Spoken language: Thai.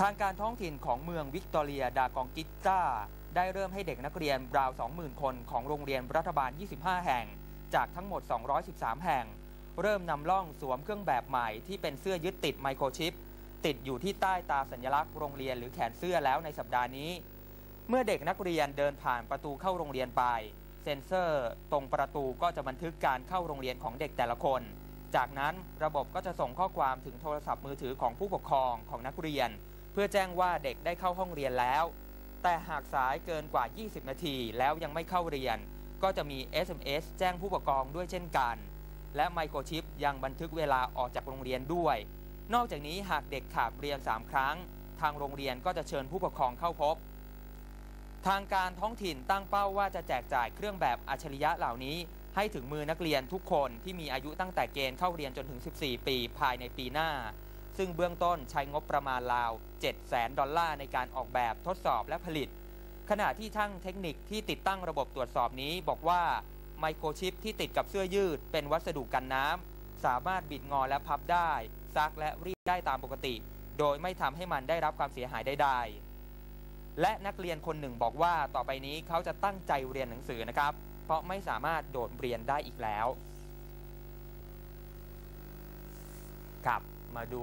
ทางการท้องถิ่นของเมืองวิกตอเรียดากองกิตาได้เริ่มให้เด็กนักเรียนราว 20,000 คนของโรงเรียนรัฐบาล 25 แห่ง จากทั้งหมด 213 แห่ง เริ่มนำล่องสวมเครื่องแบบใหม่ที่เป็นเสื้อยึดติดไมโครชิป ติดอยู่ที่ใต้ตาสัญลักษณ์โรงเรียนหรือแขนเสื้อแล้วในสัปดาห์นี้ เมื่อเด็กนักเรียนเดินผ่านประตูเข้าโรงเรียนไปเซ็นเซอร์ตรงประตูก็จะบันทึกการเข้าโรงเรียนของเด็กแต่ละคน จากนั้นระบบก็จะส่งข้อความถึงโทรศัพท์มือถือของผู้ปกครองของนักเรียน เพื่อแจ้งว่าเด็กได้เข้าห้องเรียนแล้ว แต่หากสายเกินกว่า 20 นาทีแล้วยังไม่เข้าเรียน ก็จะมี SMS แจ้งผู้ปกครองด้วยเช่นกัน และไมโครชิปยังบันทึกเวลาออกจากโรงเรียนด้วย นอกจากนี้หากเด็กขาดเรียน 3 ครั้ง ทางโรงเรียนก็จะเชิญผู้ปกครองเข้าพบ ทางการท้องถิ่นตั้งเป้าว่าจะแจกจ่ายเครื่องแบบอัจฉริยะเหล่านี้ ให้ถึงมือนักเรียนทุกคนที่มีอายุตั้งแต่เกณฑ์เข้าเรียนจนถึง 14 ปีภายในปีหน้า ซึ่งเบื้องต้นใช้งบประมาณราว7แสนดอลลาร์ในการออกแบบทดสอบและผลิต ขณะที่ทั้งเทคนิคที่ติดตั้งระบบตรวจสอบนี้บอกว่าไมโครชิปที่ติดกับเสื้อยืด เป็นวัสดุกันน้ำ สามารถบิดงอและพับได้ ซักและรีดได้ตามปกติ โดยไม่ทำให้มันได้รับความเสียหายใดๆ และนักเรียนคนหนึ่งบอกว่าต่อไปนี้เขาจะตั้งใจเรียนหนังสือนะครับ เพราะไม่สามารถโดดเรียนได้อีกแล้ว ครับ มาดู